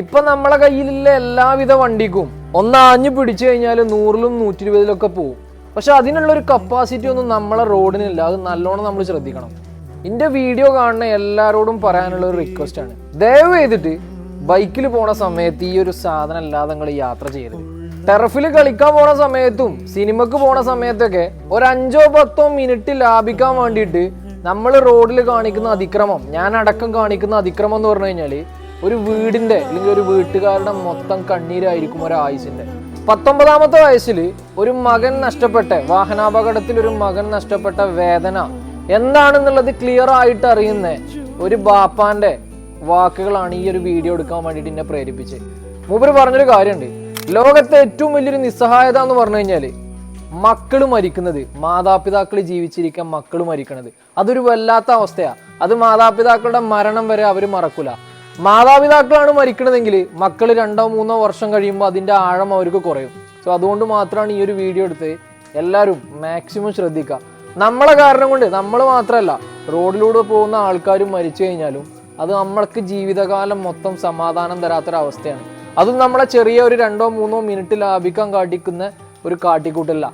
ഇപ്പൊ നമ്മളെ കയ്യിലുള്ള എല്ലാവിധ വണ്ടിക്കും. ഒന്നാഞ്ഞു പിടിച്ചു കഴിഞ്ഞാൽ നൂറിലും നൂറ്റി ഇരുപതിലൊക്കെ പോകും പക്ഷെ അതിനുള്ള ഒരു കപ്പാസിറ്റി ഒന്നും നമ്മളെ റോഡിനില്ല. അത് നല്ലോണം നമ്മൾ ശ്രദ്ധിക്കണം. എന്റെ വീഡിയോ കാണുന്ന എല്ലാവരോടും പറയാനുള്ള ഒരു റിക്വസ്റ്റ് ആണ്. ദയവ് ചെയ്തിട്ട് ബൈക്കിൽ പോണ സമയത്ത് ഈ ഒരു സാധനം അല്ലാതെ നിങ്ങൾ യാത്ര ചെയ്യരുത്. ടെറഫിൽ കളിക്കാൻ പോണ സമയത്തും സിനിമക്ക് പോണ സമയത്തൊക്കെ ഒരു അഞ്ചോ പത്തോ മിനിറ്റ് ലാഭിക്കാൻ വേണ്ടിയിട്ട് നമ്മൾ റോഡിൽ കാണിക്കുന്ന അതിക്രമം ഞാൻ അടക്കം കാണിക്കുന്ന അതിക്രമം എന്ന് പറഞ്ഞു കഴിഞ്ഞാൽ ഒരു വീടിന്റെ അല്ലെങ്കിൽ ഒരു വീട്ടുകാരുടെ മൊത്തം കണ്ണീരായിരിക്കും ഒരു ആയുസിന്റെ പത്തൊമ്പതാമത്തെ വയസ്സിൽ ഒരു മകൻ നഷ്ടപ്പെട്ട വാഹനാപകടത്തിൽ ഒരു മകൻ നഷ്ടപ്പെട്ട വേദന. എന്താണെന്നുള്ളത് ക്ലിയർ ആയിട്ട് അറിയുന്ന ഒരു ബാപ്പാന്റെ വാക്കുകളാണ് ഈ ഒരു വീഡിയോ എടുക്കാൻ വേണ്ടിയിട്ട് എന്നെ പ്രേരിപ്പിച്ചത്. മൂപ്പര് പറഞ്ഞൊരു കാര്യമുണ്ട്. ലോകത്തെ ഏറ്റവും വലിയൊരു നിസ്സഹായത എന്ന് പറഞ്ഞു കഴിഞ്ഞാൽ മക്കൾ മരിക്കുന്നത് മാതാപിതാക്കൾ ജീവിച്ചിരിക്കാൻ മക്കൾ മരിക്കണത്. അതൊരു വല്ലാത്ത അവസ്ഥയാണ് അത് മാതാപിതാക്കളുടെ മരണം വരെ അവർ മറക്കൂല. മാതാപിതാക്കളാണ് മരിക്കണതെങ്കിൽ മക്കൾ രണ്ടോ മൂന്നോ വർഷം കഴിയുമ്പോൾ അതിന്റെ ആഴം അവർക്ക് കുറയും. സോ അതുകൊണ്ട് മാത്രമാണ് ഈ ഒരു വീഡിയോ എടുത്ത് എല്ലാവരും മാക്സിമം ശ്രദ്ധിക്കുക. നമ്മളെ കാരണം കൊണ്ട് നമ്മൾ മാത്രമല്ല റോഡിലൂടെ പോകുന്ന ആൾക്കാരും മരിച്ചു കഴിഞ്ഞാലും അത് നമ്മൾക്ക് ജീവിതകാലം മൊത്തം സമാധാനം തരാത്തൊരവസ്ഥയാണ്. അതും നമ്മളെ ചെറിയ ഒരു രണ്ടോ മൂന്നോ മിനിറ്റ് ലാഭിക്കാൻ കാട്ടിക്കുന്ന ഒരു കാട്ടിക്കൂട്ടല്ല.